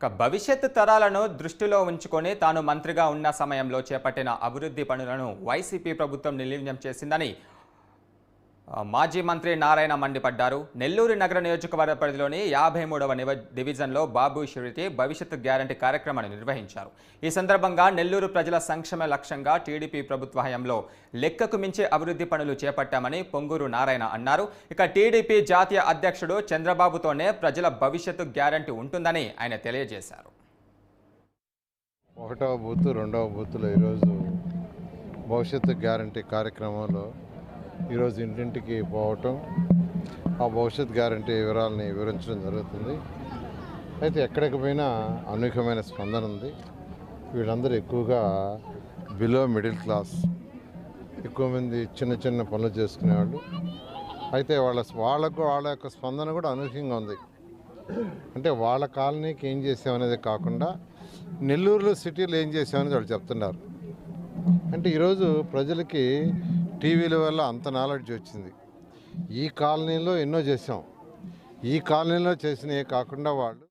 ఇక భవిష్యత్ తరాలను దృష్టిలో ఉంచుకొని తాను మంత్రిగా ఉన్న సమయంలో చేపట్టిన అభివృద్ధి పనులను వైసీపీ ప్రభుత్వం నిర్లీనం చేసిందని మాజీ మంత్రి నారాయణ మండిపడ్డారు. నెల్లూరు నగర నియోజకవర్గ పరిధిలోని యాభై మూడవ డివిజన్లో బాబు షూరిటీ భవిష్యత్ గ్యారంటీ కార్యక్రమాన్ని నిర్వహించారు. ఈ సందర్భంగా నెల్లూరు ప్రజల సంక్షేమ లక్ష్యంగా టీడీపీ ప్రభుత్వ హయాంలో లెక్కకు మించి అభివృద్ధి పనులు చేపట్టామని పొంగూరు నారాయణ అన్నారు. ఇక టీడీపీ జాతీయ అధ్యక్షుడు చంద్రబాబుతోనే ప్రజల భవిష్యత్తు గ్యారంటీ ఉంటుందని ఆయన తెలియజేశారు. ఒకటవ బూత్ రెండవ బూత్లో ఈరోజు భవిష్యత్తు గ్యారంటీ కార్యక్రమంలో ఈరోజు ఇంటింటికి పోవటం ఆ భవిష్యత్ గ్యారంటీ వివరాలని వివరించడం జరుగుతుంది. అయితే ఎక్కడికి పోయినా అనూహ్యమైన స్పందన ఉంది. వీళ్ళందరూ ఎక్కువగా బిలో మిడిల్ క్లాస్ ఎక్కువ మంది చిన్న చిన్న పనులు చేసుకునేవాళ్ళు. అయితే వాళ్ళ వాళ్ళకు వాళ్ళ యొక్క స్పందన కూడా అనూహ్యంగా ఉంది. అంటే వాళ్ళ కాలనీకి ఏం చేసామనేది కాకుండా నెల్లూరులో సిటీలో ఏం చేసామనేది వాళ్ళు చెప్తున్నారు. అంటే ఈరోజు ప్రజలకి టీవీల వల్ల అంత నాలెడ్జ్ వచ్చింది. ఈ కాలనీలో ఎన్నో చేసాం ఈ కాలనీలో చేసినవి కాకుండా వాళ్ళు